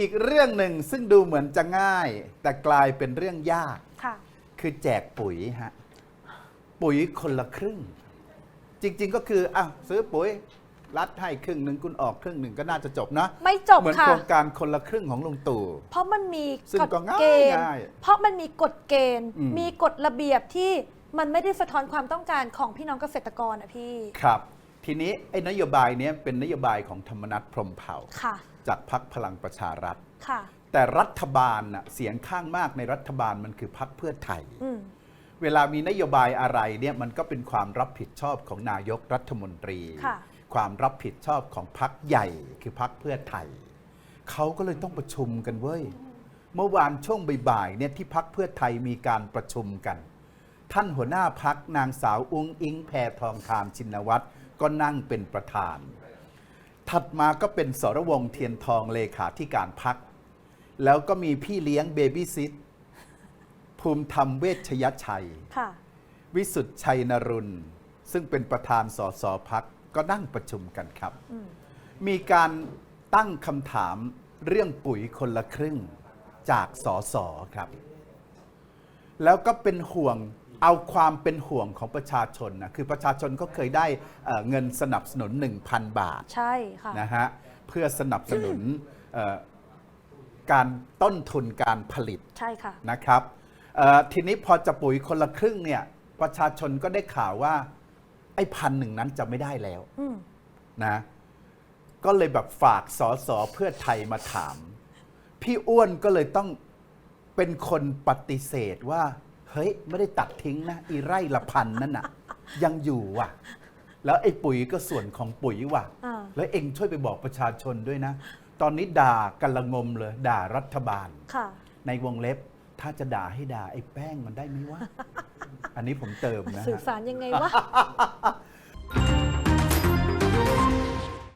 อีกเรื่องหนึ่งซึ่งดูเหมือนจะง่าย แต่กลายเป็นเรื่องยาก ค่ะ คือแจกปุ๋ยฮะ ปุ๋ยคนละครึ่ง จริง ๆ ก็คืออะซื้อปุ๋ย รัฐให้ครึ่งหนึ่งคุณออกครึ่งหนึ่งก็น่าจะจบนะไม่จบเหมือนค่ะ โครงการคนละครึ่งของลุงตู่ เพราะมันมีซึ่งกฎก็ง่ายเกณฑ์ ง่ายเพราะมันมีกฎเกณฑ์ อืม มีกฎระเบียบที่มันไม่ได้สะท้อนความต้องการของพี่น้องเกษตรกรอะพี่ ครับ ทีนี้ไอ้นโยบายเนี้ยเป็นนโยบายของธรรมนัฐพรหมเผ่า ค่ะ จากพรรคพลังประชารัฐ ค่ะ แต่รัฐบาลน่ะเสียงข้างมากในรัฐบาลมันคือพรรคเพื่อไทย อืม เวลามีนโยบายอะไรเนี่ยมันก็เป็นความรับผิดชอบของนายกรัฐมนตรี ค่ะ ความรับผิดชอบของพรรคใหญ่คือพรรคเพื่อไทย เขาก็เลยต้องประชุมกันเว้ย เมื่อวานช่วงบ่ายๆเนี่ยที่พรรคเพื่อไทยมีการประชุมกัน ท่านหัวหน้าพักนางสาวอุ้งอิงแพทองคามชินวัตร ก็นั่งเป็นประธาน ถัดมาก็เป็นสรวงศ์เทียนทองเลขาธิการพัก แล้วก็มีพี่เลี้ยงเบบี้ซิทภูมิธรรมเวชยชัยค่ะวิสุทธ์ชัยนรุณ ซึ่งเป็นประธานสสพักก็นั่งประชุมกันครับอืมมีการตั้งคำถามเรื่องปุ๋ยคนละครึ่งจากสสครับ แล้วก็เป็นห่วง เอาความเป็นห่วงของประชาชนนะคือประชาชนก็เคยได้เอ่อเงินสนับสนุน 1,000 บาทใช่ค่ะ นะฮะเพื่อสนับสนุนเอ่อการต้นทุนการผลิต ใช่ค่ะ นะครับเอ่อทีนี้พอจะปุ๋ยคนละครึ่งเนี่ยประชาชนก็ได้ข่าวว่า ไอ้พันหนึ่งนั้นจะไม่ได้แล้วอืม นะก็เลยแบบฝากสอสอเพื่อไทยมาถาม พี่อ้วนก็เลยต้องเป็นคนปฏิเสธว่า เฮ้ย ไม่ได้ตัดทิ้งนะ อีไร่ละพันนั่นน่ะ ยังอยู่ว่ะ แล้วไอ้ปุ๋ยก็ส่วนของปุ๋ยว่ะ อ่า แล้วเองช่วยไปบอกประชาชนด้วยนะ ตอนนี้ด่ากันละงมเลย ด่ารัฐบาล ค่ะ ในวงเล็บถ้าจะด่าให้ด่าไอ้แป้งมันได้ไหมวะ อันนี้ผมเติมนะสื่อฮะ สารยังไงวะ